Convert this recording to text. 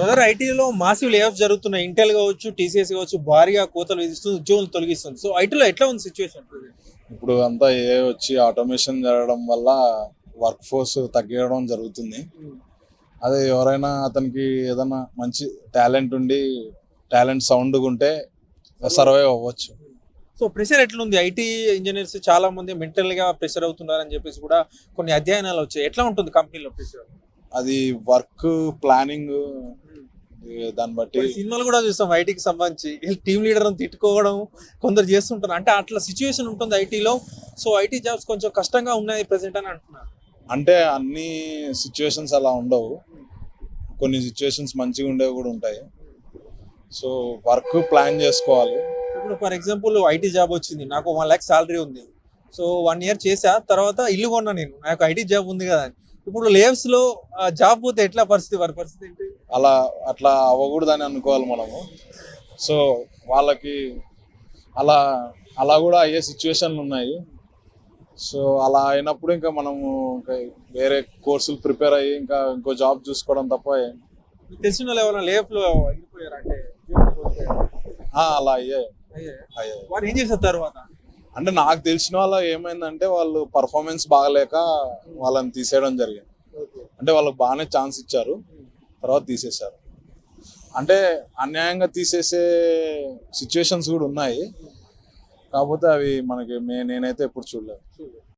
Brother ఐటీలో massive lay off జరుగుతున్నాయి. Intel కావచ్చు టీసీఎస్ కావచ్చు భారీగా కోతలు విధిస్తుంది ఉద్యోగులు తొలగిస్తుంది. సో ఐటీలో ఎట్లా ఉంది సిచ్యువేషన్ ఇప్పుడు అంతా ఏ వచ్చి ఆటోమేషన్ జరగడం వల్ల వర్క్ ఫోర్స్ తగ్గడం జరుగుతుంది. అదే ఎవరైనా అతనికి ఏదైనా మంచి టాలెంట్ ఉండి టాలెంట్ సౌండ్ ఉంటే సర్వైవ్ అవ్వచ్చు. సో ప్రెషర్ ఎట్లుంది? ఐటీ ఇంజనీర్స్ చాలా మంది మెంటల్గా ప్రెషర్ అవుతున్నారని చెప్పేసి కూడా కొన్ని అధ్యయనాలు వచ్చాయి. ఎట్లా ఉంటుంది కంపెనీలో ప్రెషర్ అది వర్క్ ప్లానింగ్ దాన్ని బట్టి సినిమాలు కూడా చూస్తాం ఐటీకి సంబంధించి. టీమ్ లీడర్ తిట్టుకోవడం కొందరు చేస్తుంటారు. అంటే అట్లా సిచ్యువేషన్ ఉంటుంది ఐటీలో. సో ఐటీ జాబ్స్ కొంచెం కష్టంగా ఉన్నాయి ప్రెసెంట్ అని అంటున్నారు. అంటే అన్ని సిచ్యువేషన్స్ అలా ఉండవు. కొన్ని సిచ్యువేషన్స్ మంచిగా ఉండేవి కూడా ఉంటాయి. సో వర్క్ ప్లాన్ చేసుకోవాలి. ఇప్పుడు ఫర్ ఎగ్జాంపుల్ ఐటీ జాబ్ వచ్చింది. నాకు వన్ ల్యాక్ సాలరీ ఉంది. సో వన్ ఇయర్ చేసా తర్వాత ఇల్లు కొన్నా నేను. నాకు ఐటీ జాబ్ ఉంది కదా. ఇప్పుడు లేవ్స్లో జాబ్ పోతే ఎట్లా పరిస్థితి? వారి పరిస్థితి ఏంటి? అలా అట్లా అవ్వకూడదని అనుకోవాలి మనము. సో వాళ్ళకి అలా అలా కూడా అయ్యే సిచ్యువేషన్లు ఉన్నాయి. సో అలా అయినప్పుడు ఇంకా మనము ఇంకా వేరే కోర్సులు ప్రిపేర్ అయ్యి ఇంకా ఇంకో జాబ్ చూసుకోవడం తప్ప తెలిసిన వాళ్ళు ఎవరైనా లేఫ్లో వెళ్ళిపోయారు అంటే అలా అయ్యాయి. వారు ఏం చేసిన తర్వాత? అంటే నాకు తెలిసిన వాళ్ళ ఏమైందంటే వాళ్ళు పర్ఫార్మెన్స్ బాగలేక వాళ్ళని తీసేయడం జరిగింది. అంటే వాళ్ళకి బాగానే ఛాన్స్ ఇచ్చారు. తర్వాత తీసేశారు. అంటే అన్యాయంగా తీసేసే సిచ్యువేషన్స్ కూడా ఉన్నాయి. కాకపోతే అవి మనకి మే- నేనైతే ఎప్పుడు చూడలేదు.